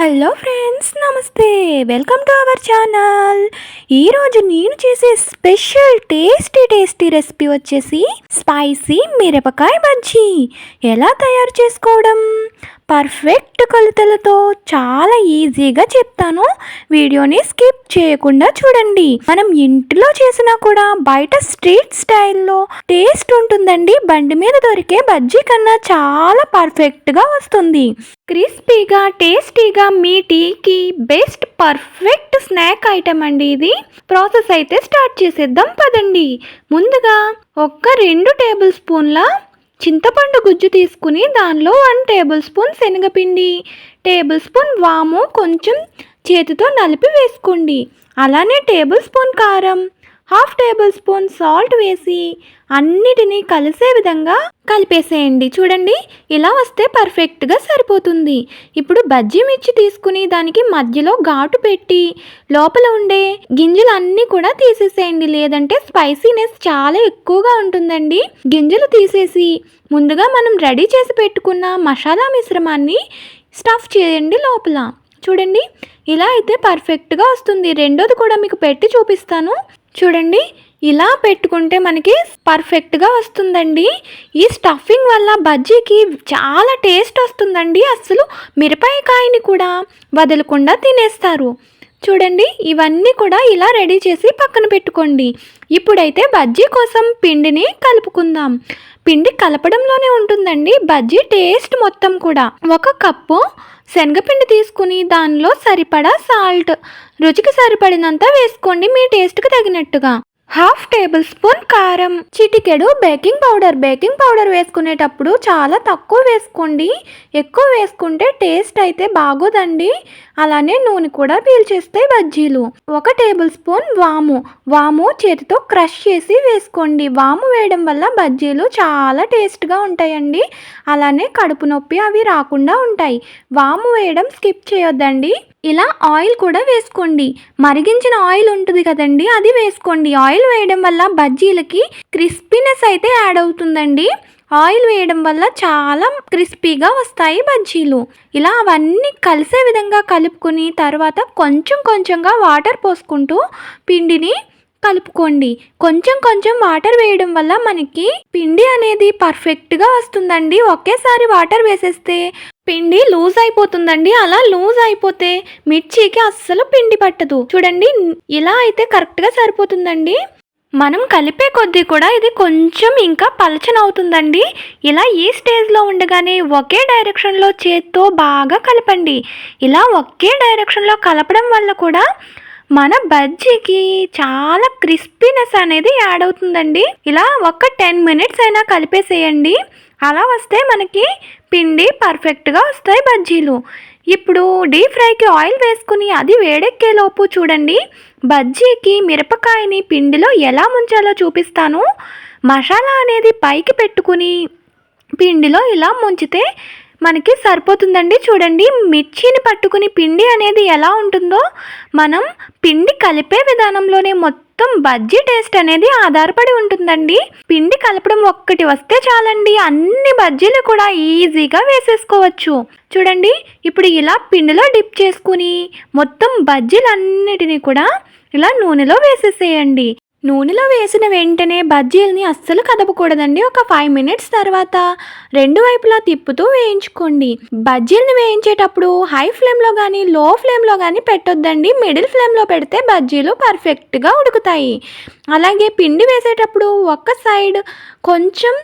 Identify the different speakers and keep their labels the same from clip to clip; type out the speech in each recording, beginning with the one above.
Speaker 1: Hello friends నమస్తే. Welcome to our channel. ఈరోజు నేను చేసే స్పెషల్ టేస్టీ టేస్టీ రెసిపీ వచ్చేసి స్పైసీ మిరపకాయ బజ్జీ. ఎలా తయారు చేసుకోవడం? పర్ఫెక్ట్ కొలతలతో చాలా ఈజీగా చెప్తాను. వీడియోని స్కిప్ చేయకుండా చూడండి. మనం ఇంట్లో చేసినా కూడా బయట స్ట్రీట్ స్టైల్లో టేస్ట్ ఉంటుందండి. బండి మీద దొరికే బజ్జీ కన్నా చాలా పర్ఫెక్ట్గా వస్తుంది. క్రిస్పీగా టేస్టీగా మీ టీకి బెస్ట్ పర్ఫెక్ట్ స్నాక్ ఐటమ్ అండి ఇది. ప్రాసెస్ అయితే స్టార్ట్ చేసేద్దాం పదండి. ముందుగా ఒక్క రెండు టేబుల్ స్పూన్ల చింతపండు గుజ్జు తీసుకుని దానిలో వన్ టేబుల్ స్పూన్ శనగపిండి టేబుల్ స్పూన్ వాము కొంచెం చేతితో నలిపి వేసుకోండి. అలానే టేబుల్ స్పూన్ కారం. హాఫ్ టేబుల్ స్పూన్ సాల్ట్ వేసి అన్నిటినీ కలిసే విధంగా కలిపేసేయండి. చూడండి ఇలా వస్తే పర్ఫెక్ట్గా సరిపోతుంది. ఇప్పుడు బజ్జీ మిర్చి తీసుకుని దానికి మధ్యలో ఘాటు పెట్టి లోపల ఉండే గింజలు అన్నీ కూడా తీసేసేయండి. లేదంటే స్పైసీనెస్ చాలా ఎక్కువగా ఉంటుందండి. గింజలు తీసేసి ముందుగా మనం రెడీ చేసి పెట్టుకున్న మసాలా మిశ్రమాన్ని స్టఫ్ చేయండి లోపల. చూడండి ఇలా అయితే పర్ఫెక్ట్గా వస్తుంది. రెండోది కూడా మీకు పెట్టి చూపిస్తాను. చూడండి ఇలా పెట్టుకుంటే మనకి పర్ఫెక్ట్గా వస్తుందండి. ఈ స్టఫింగ్ వల్ల బజ్జీకి చాలా టేస్ట్ వస్తుందండి. అసలు మిరపకాయని కూడా వదలకుండా తినేస్తారు. చూడండి ఇవన్నీ కూడా ఇలా రెడీ చేసి పక్కన పెట్టుకోండి. ఇప్పుడైతే బజ్జీ కోసం పిండిని కలుపుకుందాం. పిండి కలపడంలోనే ఉంటుందండి బజ్జీ టేస్ట్ మొత్తం కూడా. ఒక కప్పు శనగపిండి తీసుకుని దానిలో సరిపడా సాల్ట్. రుచికి సరిపడినంత వేసుకోండి మీ టేస్ట్కి తగినట్టుగా. హాఫ్ టేబుల్ స్పూన్ కారం. చిటికెడు బేకింగ్ పౌడర్. బేకింగ్ పౌడర్ వేసుకునేటప్పుడు చాలా తక్కువ వేసుకోండి. ఎక్కువ వేసుకుంటే టేస్ట్ అయితే బాగోదండి. అలానే నూనె కూడా పీల్చేస్తాయి బజ్జీలు. ఒక టేబుల్ స్పూన్ వాము. వాము చేతితో క్రష్ చేసి వేసుకోండి. వాము వేయడం వల్ల బజ్జీలు చాలా టేస్ట్గా ఉంటాయండి. అలానే కడుపు నొప్పి అవి రాకుండా ఉంటాయి. వాము వేయడం స్కిప్ చేయొద్దండి. ఇలా ఆయిల్ కూడా వేసుకోండి. మరిగించిన ఆయిల్ ఉంటుంది కదండి అది వేసుకోండి. ఆయిల్ వేయడం వల్ల బజ్జీలకి క్రిస్పీనెస్ అయితే యాడ్ అవుతుందండి. ఆయిల్ వేయడం వల్ల చాలా క్రిస్పీగా వస్తాయి బజ్జీలు. ఇలా అవన్నీ కలిసే విధంగా కలుపుకుని తర్వాత కొంచెం కొంచెంగా వాటర్ పోసుకుంటూ పిండిని కలుపుకోండి. కొంచెం కొంచెం వాటర్ వేయడం వల్ల మనకి పిండి అనేది పర్ఫెక్ట్గా వస్తుందండి. ఒకేసారి వాటర్ వేసేస్తే పిండి లూజ్ అయిపోతుందండి. అలా లూజ్ అయిపోతే మిర్చికి అస్సలు పిండి పట్టదు. చూడండి ఇలా అయితే కరెక్ట్గా సరిపోతుందండి. మనం కలిపే కొద్దీ కూడా ఇది కొంచెం ఇంకా పలచనవుతుందండి. ఇలా ఈ స్టేజ్లో ఉండగానే ఒకే డైరెక్షన్లో చేత్తో బాగా కలపండి. ఇలా ఒకే డైరెక్షన్లో కలపడం వల్ల కూడా మన బజ్జీకి చాలా క్రిస్పీనెస్ అనేది యాడ్ అవుతుందండి. ఇలా ఒక టెన్ మినిట్స్ అయినా కలిపేసేయండి. అలా వస్తే మనకి పిండి పర్ఫెక్ట్గా వస్తాయి బజ్జీలు. ఇప్పుడు డీప్ ఫ్రైకి ఆయిల్ వేసుకుని అది వేడెక్కేలోపు చూడండి. బజ్జీకి మిరపకాయని పిండిలో ఎలా ముంచాలో చూపిస్తాను. మసాలా అనేది పైకి పెట్టుకుని పిండిలో ఇలా ముంచితే మనకి సరిపోతుందండి. చూడండి మిర్చిని పట్టుకుని పిండి అనేది ఎలా ఉంటుందో మనం పిండి కలిపే విధానంలోనే మొత్తం బజ్జీ టేస్ట్ అనేది ఆధారపడి ఉంటుందండి. పిండి కలపడం ఒక్కటి వస్తే చాలండి. అన్ని బజ్జీలు కూడా ఈజీగా వేసేసుకోవచ్చు. చూడండి ఇప్పుడు ఇలా పిండిలో డిప్ చేసుకుని మొత్తం బజ్జీలన్నిటినీ కూడా ఇలా నూనెలో వేసేసేయండి. నూనెలో వేసిన వెంటనే బజ్జీలని అస్సలు కదపకూడదండి. ఒక ఫైవ్ మినిట్స్ తర్వాత రెండు వైపులా తిప్పుతూ వేయించుకోండి. బజ్జీలను వేయించేటప్పుడు హై ఫ్లేమ్లో కానీ లో ఫ్లేమ్లో కానీ పెట్టొద్దండి మిడిల్ ఫ్లేమ్లో పెడితే బజ్జీలు పర్ఫెక్ట్గా ఉడుకుతాయి. అలాగే పిండి వేసేటప్పుడు ఒక సైడ్ కొంచెం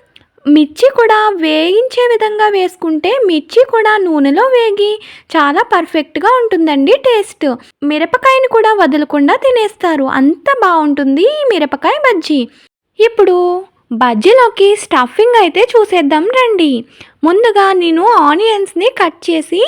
Speaker 1: మిర్చి కూడా వేయించే విధంగా వేసుకుంటే మిర్చి కూడా నూనెలో వేగి చాలా పర్ఫెక్ట్గా ఉంటుందండి టేస్ట్. మిరపకాయని కూడా వదలకుండా తినేస్తారు. అంత బాగుంటుంది ఈ మిరపకాయ బజ్జీ. ఇప్పుడు బజ్జీలోకి స్టఫింగ్ అయితే చూసేద్దాం రండి. ముందుగా నేను ఆనియన్స్ని కట్ చేసి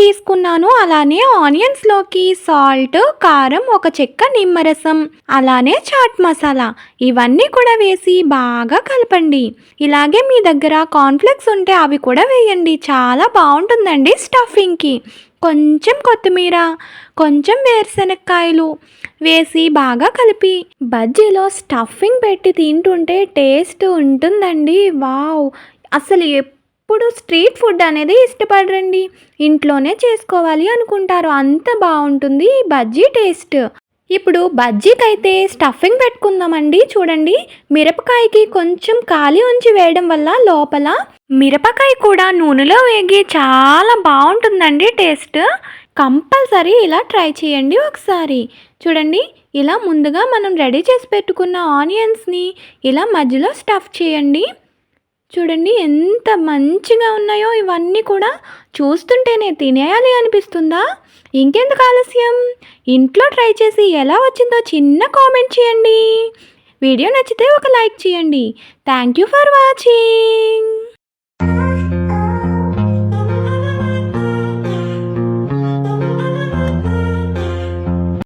Speaker 1: తీసుకున్నాను. అలానే ఆనియన్స్లోకి సాల్ట్ కారం ఒక చెక్క నిమ్మరసం అలానే చాట్ మసాలా ఇవన్నీ కూడా వేసి బాగా కలపండి. ఇలాగే మీ దగ్గర కాన్ఫ్లెక్స్ ఉంటే అవి కూడా వేయండి. చాలా బాగుంటుందండి స్టఫింగ్కి. కొంచెం కొత్తిమీర కొంచెం వేరుశనక్కాయలు వేసి బాగా కలిపి బజ్జీలో స్టఫింగ్ పెట్టి తింటుంటే టేస్ట్ ఉంటుందండి. వావ్! అసలు ఎప్పుడు స్ట్రీట్ ఫుడ్ అనేది ఇష్టపడరండి. ఇంట్లోనే చేసుకోవాలి అనుకుంటారు. అంత బాగుంటుంది ఈ బజ్జీ టేస్ట్. ఇప్పుడు బజ్జీకైతే అయితే స్టఫింగ్ పెట్టుకుందామండి. చూడండి మిరపకాయకి కొంచెం ఖాళీ ఉంచి వేయడం వల్ల లోపల మిరపకాయ కూడా నూనెలో వేగి చాలా బాగుంటుందండి టేస్ట్. కంపల్సరీ ఇలా ట్రై చేయండి ఒకసారి. చూడండి ఇలా ముందుగా మనం రెడీ చేసి పెట్టుకున్న ఆనియన్స్ని ఇలా మధ్యలో స్టఫ్ చేయండి. చూడండి ఎంత మంచిగా ఉన్నాయో ఇవన్నీ కూడా చూస్తుంటేనే తినేయాలి అనిపిస్తుందా? ఇంకెందుకు ఆలస్యం? ఇంట్లో ట్రై చేసి ఎలా వచ్చిందో చిన్న కామెంట్ చేయండి. వీడియో నచ్చితే ఒక లైక్ చేయండి. Thank you for watching.